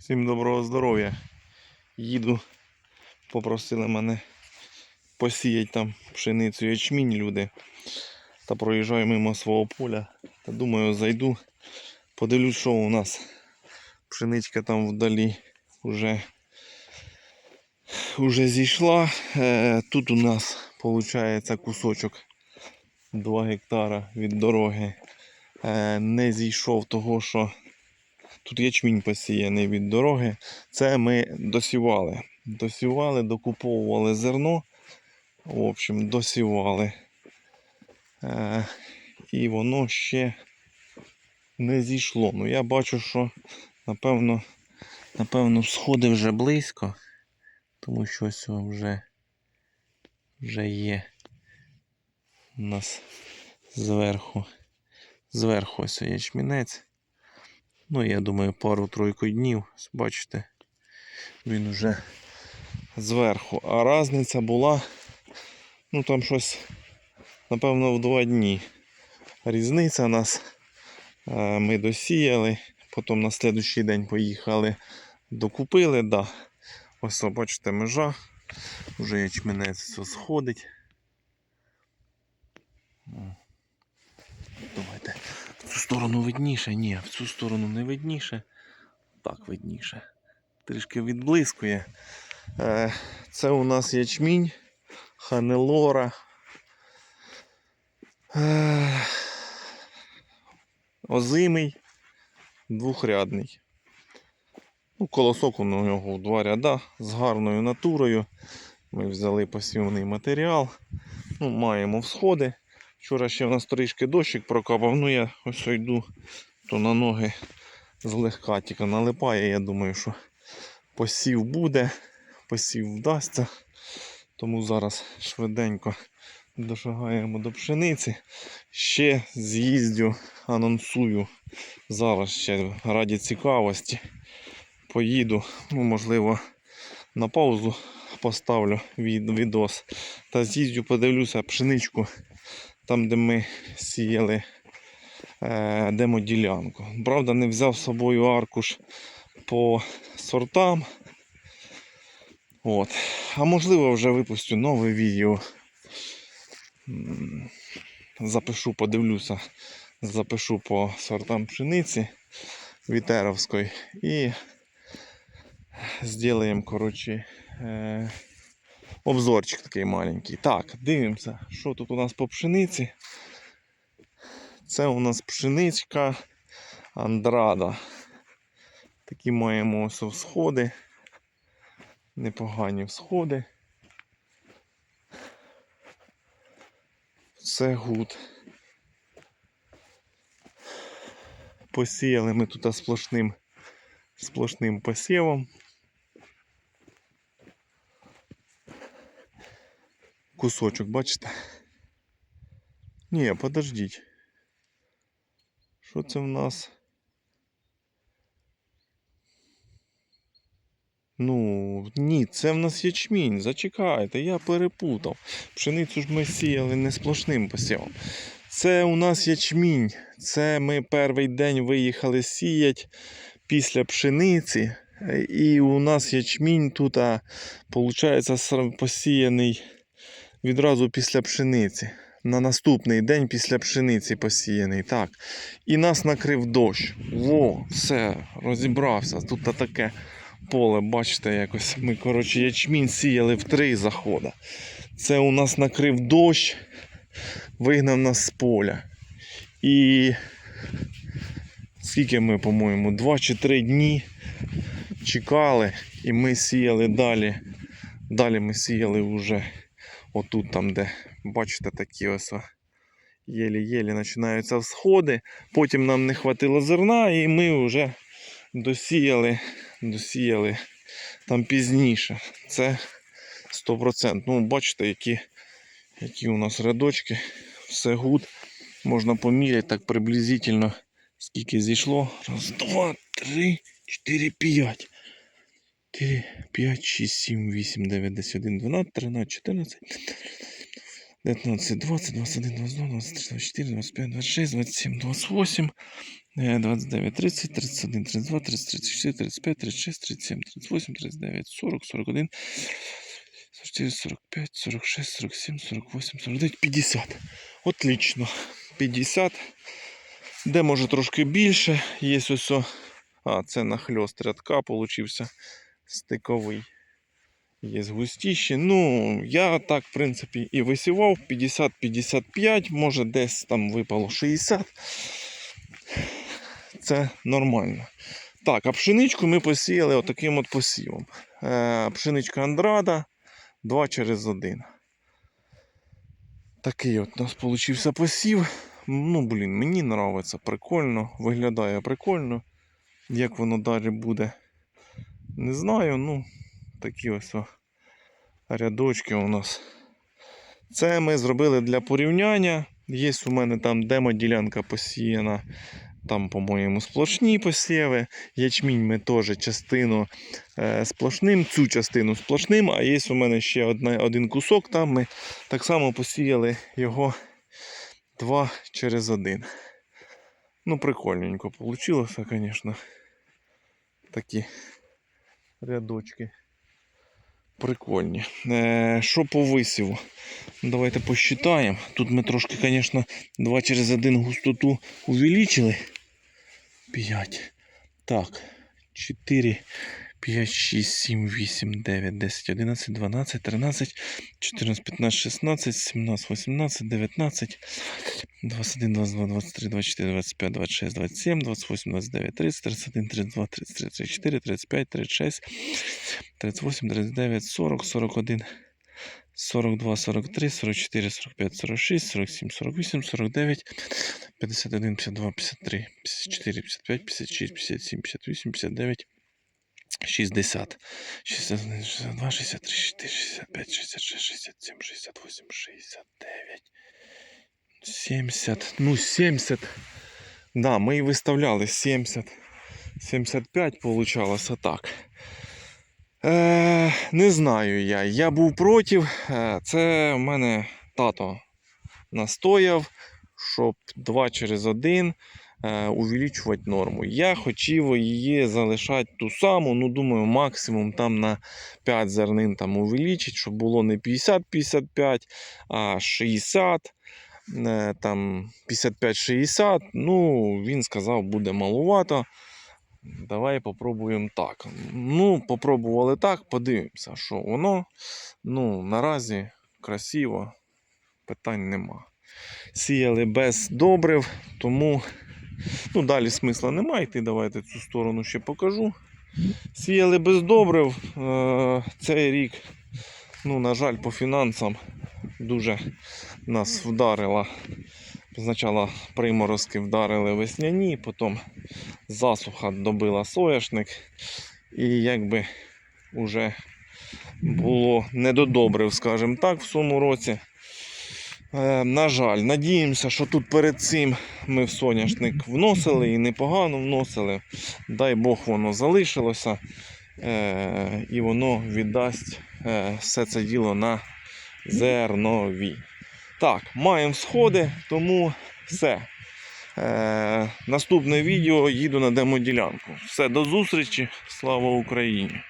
Всім доброго здоров'я. Їду, попросили мене посіяти там пшеницю ячмінь люди. Та проїжджаю мимо свого поля. Та думаю, зайду, подивлюсь, що у нас. Пшеничка там вдалі вже, вже зійшла. Е, Тут у нас виходить кусочок 2 гектара від дороги. Е, Не зійшов того, що Тут ячмінь посіяний від дороги. Це ми досівали. Досівали, докуповували зерно. В общем, досівали. Е, і воно ще не зійшло. Ну я бачу, що напевно, напевно, сходи вже близько. Тому що ось вже, вже є у нас зверху. Зверху ось ячмінець. Ну, я думаю, пару-тройку днів, бачите, він уже зверху. А різниця була, ну там щось, напевно, в два дні. Різниця нас е, ми досіяли, потім на слідущий день поїхали, докупили, да. Ось, бачите, межа, вже ячменець все сходить. О. Давайте в цю сторону видніше, ні, в цю сторону не видніше. Так видніше. Трішки відблискує. Е, Це у нас ячмінь, ханелора. Е, Озимий, двохрядний. Ну, колосок у нього в два ряда з гарною натурою. Ми взяли посівний матеріал. Ну, маємо всходи. Вчора ще в нас трішки дощик прокапав, ну я ось йду, то на ноги злегка тільки налипає. Я думаю, що посів буде, посів вдасться. Тому зараз швиденько дошагаємо до пшениці. Ще з'їздю, анонсую. Зараз ще раді цікавості. Поїду, ну, можливо, на паузу поставлю відос. Та з'їздю, подивлюся пшеничку там, де ми сіяли е, демоділянку. Правда, не взяв з собою аркуш по сортам. От. А можливо вже випустю нове відео. Запишу, подивлюся, запишу по сортам пшениці Вітеровської і зробимо, коротше, е, обзорчик такий маленький. Так, дивимося, що тут у нас по пшениці. Це у нас пшеничка Андрада. Такі маємо ось всходи. Непогані всходи. Все гуд. Посіяли ми тут сплошним, сплошним посівом. Кусочок, бачите? Ні, подождіть. Що це в нас? Ну, ні, це в нас ячмінь. Зачекайте, я перепутав. Пшеницю ж ми сіяли не сплошним посівом. Це у нас ячмінь. Це ми перший день виїхали сіяти після пшениці. І у нас ячмінь тут, виходить, посіяний відразу після пшениці. На наступний день після пшениці посіяний. Так. І нас накрив дощ. Во, все, розібрався. Тут таке поле, бачите, якось. Ми, коротше, ячмінь сіяли в три заходи. Це у нас накрив дощ, вигнав нас з поля. І скільки ми, по-моєму, два чи три дні чекали, і ми сіяли далі. Далі ми сіяли вже. Отут там, де, бачите, такі ось єлі-єлі починаються всходи. Потім нам не хватило зерна, і ми вже досіяли, досіяли там пізніше. Це 100%. Ну, бачите, які, які у нас рядочки. Все гуд. Можна поміряти так приблизительно, скільки зійшло. Раз, два, три, чотири, п'ять. 4, 5, 6, 7, 8, 9, 10, 11, 12, 13, 14, 19, 20, 21, 22, 23, 24, 25, 26, 27, 28, Е, 29, 30, 31, 32, 33, 34, 35, 36, 37, 38, 39, 40, 41, 44, 45, 46, 47, 48, 49, 50. Отлично. 50. Де може трошки більше. Є ось. о- А, це нахльост рядка получився стиковий. Є густіші. Ну, я так, в принципі, і висівав 50-55, може десь там випало 60. Це нормально. Так, а пшеничку ми посіяли отаким от посівом. Е, пшеничка Андрада 2 через 1. Такий от у нас получився посів. Ну, блін, мені подобається, прикольно, виглядає прикольно. Як воно далі буде, не знаю. Ну, такі ось о рядочки у нас. Це ми зробили для порівняння. Є у мене там демо-ділянка посіяна. Там, по-моєму, сплошні посіви. Ячмінь ми теж частину е, сплошним, цю частину сплошним, а є у мене ще одна, один кусок. Там ми так само посіяли його 2 через 1. Ну, прикольненько вийшло, звісно. Такі рядочки. Прикольні. Е, що по висіву? Давайте посчитаємо. Тут ми трошки, звісно, 2 через 1 густоту увеличили. 5. Так. 4, 5, 6, 7, 8, 9, 10, 11, 12, 13, 14, 15, 16, 17, 18, 19, 21, 22, 23, 24, 25, 26, 27, 28, 29, 30, 31, 32, 33, 34, 35, 36, 38, 39, 40, 41, 42, 43, 44, 45, 46, 47, 48, 49, 51, 52, 53, 54, 55, 56, 57, 58, 59, 60, 61, 62, 63, 64, 65, 66, 67, 68, 69, 70, ну 70. Да, ми і виставляли 70, 75 получалося так. Е, не знаю я. Я був проти. Е, Це в мене тато настояв, щоб 2 через 1 е, увеличувати норму. Я хотів її залишати ту саму, ну думаю, максимум там на 5 зернин там увеличити, щоб було не 50-55, а 60. Е, Там 55-60. Ну, він сказав, буде малувато. Давай попробуємо так. Ну, попробували так, подивимося, що воно. Ну, наразі красиво, питань нема. Сіяли без добрив, тому ну, далі смисла немає йти. Давайте цю сторону ще покажу. Сіяли без добрив. Е, цей рік, ну, на жаль, по фінансам дуже нас вдарила. Спочатку приморозки вдарили весняні, потім засуха добила соняшник. І якби вже було не до добрив, скажімо так, в цьому році. Е, на жаль, надіємося, що тут перед цим ми в соняшник вносили і непогано вносили. Дай Бог воно залишилося. Е, і воно віддасть е, все це діло на зернові. Так, маємо сходи, тому все. Е, наступне відео їду на демоділянку. Все, до зустрічі. Слава Україні!